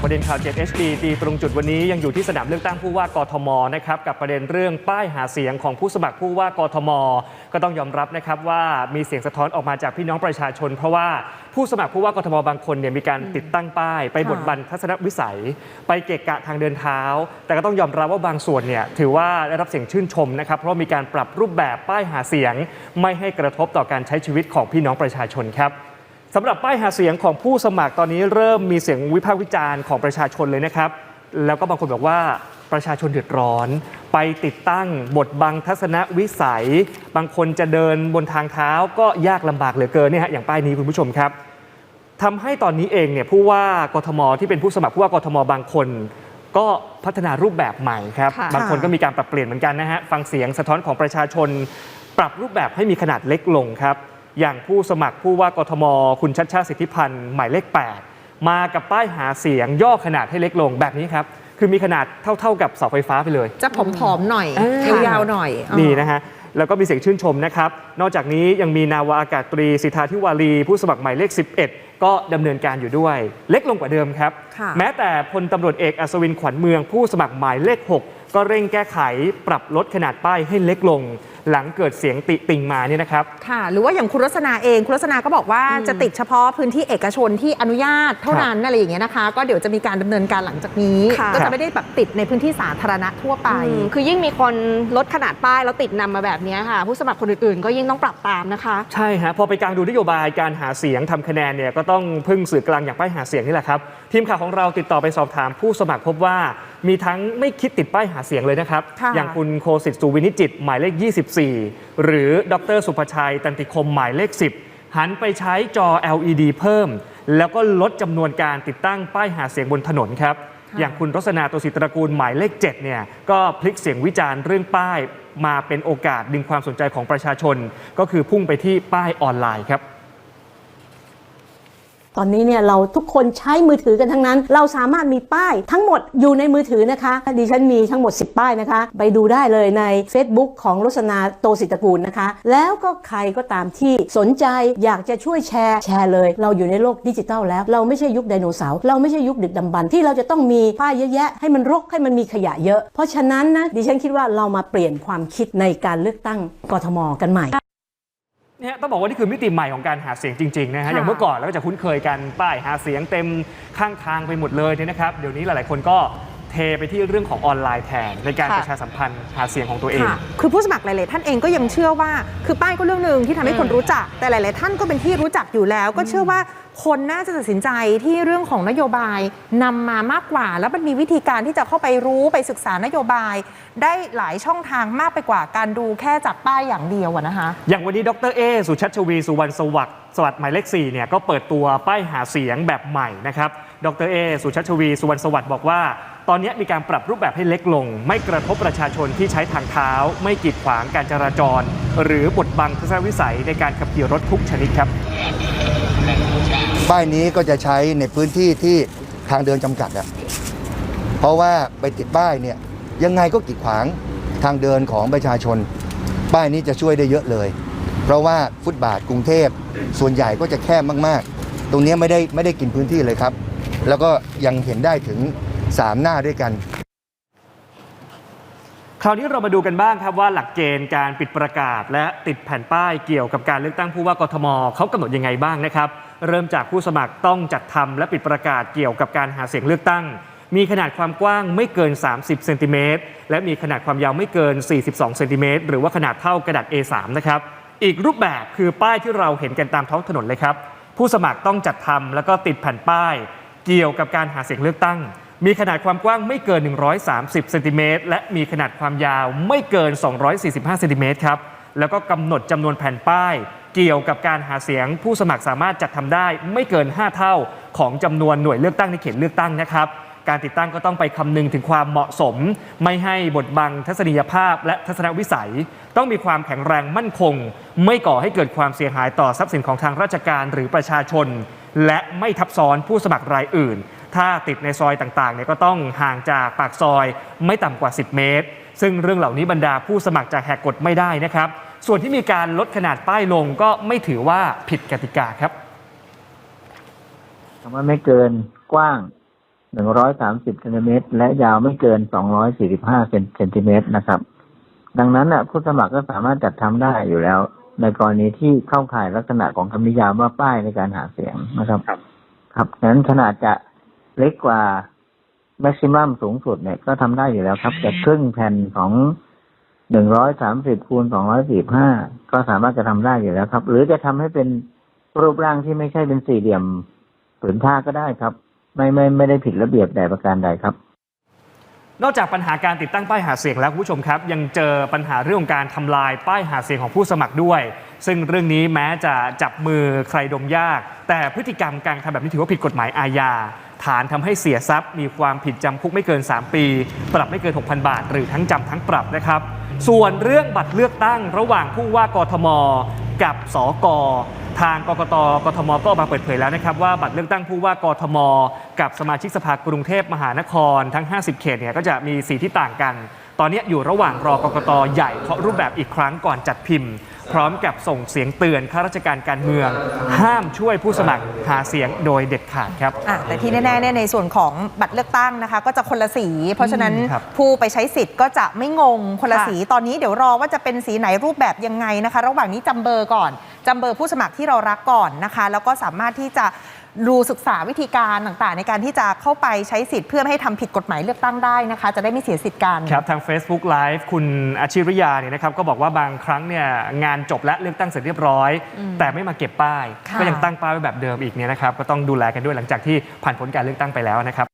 จอบประเด็นข่าว 7 HD ตีตรงจุดวันนี้ยังอยู่ที่สนามเลือกตั้งผู้ว่ากทมนะครับกับประเด็นเรื่องป้ายหาเสียงของผู้สมัครผู้ว่ากทม ก็ต้องยอมรับนะครับว่ามีเสียงสะท้อนออกมาจากพี่น้องประชาชน เพราะว่าผู้สมัครผู้ว่ากทมบางคนเนี่ยมีการติดตั้งป้าย ไปบดบันทัศนวิสัย ไปเกะกะทางเดินเท้า แต่ก็ต้องยอมรับว่าบางส่วนเนี่ยถือว่าได้รับเสียงชื่นชมนะครับเพราะมีการปรับรูปแบบป้ายหาเสียง ไม่ให้กระทบต่อการใช้ชีวิตของพี่น้องประชาชนครับ สำหรับป้ายหาเสียงของผู้สมัครตอนนี้เริ่มมีเสียงวิพากษ์วิจารณ์ของประชาชนเลยนะครับ แล้วก็บางคนบอกว่าประชาชนเดือดร้อน ไปติดตั้งบทบังทัศนวิสัย บางคนจะเดินบนทางเท้าก็ยากลำบากเหลือเกินเนี่ยฮะอย่างป้ายนี้คุณผู้ชมครับทำให้ตอนนี้เองเนี่ยผู้ว่ากทมที่เป็นผู้สมัครผู้ว่ากทมบางคน ก็พัฒนารูปแบบใหม่ครับค่ะ บางคนก็มีการปรับเปลี่ยนเหมือนกันนะฮะฟังเสียงสะท้อนของประชาชน ปรับรูปแบบให้มีขนาดเล็กลงครับ อย่างผู้สมัครผู้ว่ากทม คุณชัดชาติสิทธิพันธ์หมายเลข 8 มากับป้ายหาเสียงย่อขนาดให้เล็กลงแบบนี้ครับ คือมีขนาดเท่าๆกับเสาไฟฟ้าไปเลย จะผอมๆหน่อยเออยาวๆหน่อยนี่นะฮะแล้วก็มีเสียงชื่นชมนะครับ นอกจากนี้ยังมีนาวาอากาศตรีสิทธาธิวารี ผู้สมัครหมายเลข 11 ก็ดำเนินการอยู่ด้วย เล็กลงกว่าเดิมครับค่ะแม้แต่พลตำรวจเอกอัศวินขวัญเมือง ผู้สมัครหมายเลข 6 ก็เร่งแก้ไขปรับลดขนาดป้ายให้เล็กลง หลังเกิดเสียงติติงมาเนี่ยนะครับ ค่ะหรือว่าอย่างคุณรัศนาเองคุณรัศนาก็บอกว่าจะติดเฉพาะพื้นที่เอกชนที่อนุญาตเท่านั้นอะไรอย่างเงี้ยนะคะ ก็เดี๋ยวจะมีการดำเนินการหลังจากนี้ค่ะก็จะไม่ได้แบบติดในพื้นที่สาธารณะทั่วไปอืมคือยิ่งมีคนลดขนาดป้ายแล้วติดนำมาแบบนี้ค่ะ ผู้สมัครคนอื่นๆ ก็ยิ่งต้องปรับตามนะคะ ใช่ฮะพอไปกลางดูนโยบายการหาเสียงทำคะแนนเนี่ยก็ต้องพึ่งสื่อกลางอย่างป้ายหาเสียงนี่แหละครับทีมข่าวของเราติดต่อไปสอบถามผู้สมัครพบว่า มีทั้งไม่คิดติดป้ายหาเสียงเลยนะครับค่ะอย่างคุณโคสิตสุวินิจจิตหมายเลข24หรือดรสุภชัย ตันติคมหมายเลข 10 หันไปใช้จอ LED เพิ่ม แล้วก็ลดจำนวนการติดตั้งป้ายหาเสียงบนถนนครับ อย่างคุณรสนาตัวสิตระกูลหมายเลข 7 เนี่ย ก็พลิกเสียงวิจารณ์เรื่องป้ายมาเป็นโอกาสดึงความสนใจของประชาชน ก็คือพุ่งไปที่ป้ายออนไลน์ครับ ตอนนี้เนี่ยเราทุกคนใช้มือถือกันทั้งนั้น เราสามารถมีป้ายทั้งหมดอยู่ในมือถือนะคะดิฉันมีทั้งหมด 10 ป้ายนะคะ ไปดูได้เลยใน Facebook ของรสนาโตสิตกูลนะคะ แล้วก็ใครก็ตามที่สนใจอยากจะช่วยแชร์แชร์เลย เราอยู่ในโลกดิจิทัลแล้ว เราไม่ใช่ยุคไดโนเสาร์เราไม่ใช่ยุคดึกดำบรรที่เราจะต้องมีป้ายเยอะแยะให้มันรกให้มันมีขยะเยอะ เพราะฉะนั้นนะดิฉันคิดว่าเรามาเปลี่ยนความคิดในการเลือกตั้งกทมกันใหม่ เนี่ยต้องบอกว่านี่คือมิติใหม่ของการหาเสียงจริงๆนะฮะค่ะ อย่างเมื่อก่อนเราก็จะคุ้นเคยกันป้ายหาเสียงเต็มข้างทางไปหมดเลยเนี่ยนะครับเดี๋ยวนี้หลายๆคนก็ เทไปที่เรื่องของออนไลน์แทนในการค่ะ ประชาสัมพันธ์หาเสียงของตัวเอง ค่ะคือผู้สมัครหลาย ๆ ท่านเองก็ยังเชื่อว่า คือป้ายก็เรื่องหนึ่งที่ทำให้คนรู้จัก แต่หลาย ๆ ท่านก็เป็นที่รู้จักอยู่แล้ว ก็เชื่อว่าคนน่าจะตัดสินใจที่เรื่องของนโยบายนำมามากกว่า แล้วมันมีวิธีการที่จะเข้าไปรู้ไปศึกษานโยบาย ได้หลายช่องทางมากไปกว่าการดูแค่จากป้ายอย่างเดียวอะนะคะ อย่างวันนี้ดรเอสุชัชวี สุวรรณสวัสดิ์สวัสดิ์หมายเลข4เนี่ยก็เปิดตัวป้ายหาเสียงแบบใหม่นะครับ ดรเอสุชัชวี สุวรรณสวัสดิ์บอกว่า ตอนนี้มีการปรับรูปแบบให้เล็กลง ไม่กระทบประชาชนที่ใช้ทางเท้า ไม่กีดขวางการจราจร หรือบดบังทัศนวิสัยในการขับขี่รถทุกชนิดครับ ป้ายนี้ก็จะใช้ในพื้นที่ที่ทางเดินจำกัดอะเพราะว่าไปติดป้ายเนี่ยยังไงก็กีดขวางทางเดินของประชาชน ป้ายนี้จะช่วยได้เยอะเลย เพราะว่าฟุตบาทกรุงเทพส่วนใหญ่ก็จะแคบมากๆ ตรงนี้ไม่ได้ไม่ได้กินพื้นที่เลยครับ แล้วก็ยังเห็นได้ถึง 3 หน้าด้วยกันคราวนี้เรามาดูกันบ้างครับว่าหลักเกณฑ์การปิดประกาศ และติดแผ่นป้ายเกี่ยวกับการเลือกตั้งผู้ว่ากทมเขากำหนดยังไงบ้างนะครับ เริ่มจากผู้สมัครต้องจัดทำและปิดประกาศเกี่ยวกับการหาเสียงเลือกตั้ง มีขนาดความกว้างไม่เกิน 30เซนติเมตรและมีขนาดความยาวไม่เกิน 42เซนติเมตรหรือว่าขนาดเท่ากระดาษ A3 นะครับอีกรูปแบบคือป้ายที่เราเห็นกันตามท้องถนนเลยครับผู้สมัครต้องจัดทำแล้วก็ติดแผ่นป้าย เกี่ยวกับการหาเสียงเลือกตั้ง มีขนาดความกว้างไม่เกิน 130เซนติเมตรและมีขนาดความยาวไม่เกิน 245เซนติเมตรครับแล้วก็กำหนดจำนวนแผ่นป้าย เกี่ยวกับการหาเสียงผู้สมัครสามารถจัดทำได้ไม่เกิน 5 เท่าของจำนวนหน่วยเลือกตั้งในเขตเลือกตั้งนะครับการติดตั้งก็ต้องไปคำนึงถึงความเหมาะสม ไม่ให้บดบังทัศนียภาพและทัศนวิสัย ต้องมีความแข็งแรงมั่นคง ไม่ก่อให้เกิดความเสียหายต่อทรัพย์สินของทางราชการหรือประชาชน และไม่ทับซ้อนผู้สมัครรายอื่น ถ้าติดในซอยต่างๆเนี่ยก็ต้องห่างจากปากซอยไม่ต่ำกว่า 10 เมตร ซึ่งเรื่องเหล่านี้บรรดาผู้สมัครจะแหกกฎไม่ได้นะครับ ส่วนที่มีการลดขนาดป้ายลงก็ไม่ถือว่าผิดกติกาครับคำว่าไม่เกินกว้าง 130เซนติเมตรและยาวไม่เกิน 245เซนติเมตรนะครับ ดังนั้นน่ะผู้สมัครก็สามารถจัดทำได้อยู่แล้ว ในกรณีที่เข้าข่ายลักษณะของคำนิยามว่าป้ายในการหาเสียงนะครับ ครับครับดังนั้นขนาดจะเล็กกว่าแม็กซิมัมสูงสุดเนี่ยก็ทำได้อยู่แล้วครับแต่ครึ่งแผ่นของหนึ่งร้อยสามสิบคูณสองร้อยสี่ห้าก็สามารถจะทำได้อยู่แล้วครับ หรือจะทำให้เป็นรูปร่างที่ไม่ใช่เป็นสี่เหลี่ยมผืนผ้าก็ได้ครับ ไม่ไม่ไม่ได้ผิดระเบียบแต่ประการใดครับ นอกจากปัญหาการติดตั้งป้ายหาเสียงแล้วคุณผู้ชมครับ ยังเจอปัญหาเรื่องของการทำลายป้ายหาเสียงของผู้สมัครด้วย ซึ่งเรื่องนี้แม้จะจับมือใครดมยาก แต่พฤติกรรมการทำแบบนี้ถือว่าผิดกฎหมายอาญาฐานทำให้เสียทรัพย์ มีความผิดจำคุกไม่เกิน 3 ปี ปรับไม่เกิน 6,000 บาท หรือทั้งจำทั้งปรับนะครับ ส่วนเรื่องบัตรเลือกตั้งระหว่างผู้ว่ากทม กับสกทางกกตกทมก็ออกมาเปิดเผยแล้วนะครับว่าบัตรเลือกตั้งผู้ว่ากทม กับสมาชิกสภากรุงเทพมหานครทั้ง 50 เขตเนี่ยก็จะมีสีที่ต่างกัน ตอนนี้อยู่ระหว่างรอกกตใหญ่เคาะรูปแบบอีกครั้งก่อนจัดพิมพ์ พร้อมกับส่งเสียงเตือนข้าราชการการเมือง ห้ามช่วยผู้สมัครหาเสียงโดยเด็ดขาดครับ อะแต่ที่แน่ๆเนี่ยในส่วนของบัตรเลือกตั้งนะคะ ก็จะคนละสี เพราะฉะนั้นครับ ผู้ไปใช้สิทธิ์ก็จะไม่งงคนละสี ตอนนี้เดี๋ยวรอว่าจะเป็นสีไหนรูปแบบยังไงนะคะ ระหว่างนี้จำเบอร์ก่อนจำเบอร์ผู้สมัครที่เรารักก่อนนะคะ แล้วก็สามารถที่จะ ดูศึกษาวิธีการต่างๆ ในการที่จะเข้าไปใช้สิทธิ์เพื่อไม่ให้ทำผิดกฎหมายเลือกตั้งได้นะคะ จะได้ไม่เสียสิทธิ์กัน ครับทาง Facebook Live คุณอาชิริยาเนี่ยนะครับก็บอกว่าบางครั้งเนี่ยงานจบและเลือกตั้งเสร็จเรียบร้อยแต่ไม่มาเก็บป้าย ค่ะ ก็ยังตั้งป้ายไว้แบบเดิมอีกเนี่ยนะครับก็ต้องดูแลกันด้วยหลังจากที่ผ่านพ้นการเลือกตั้งไปแล้วนะครับ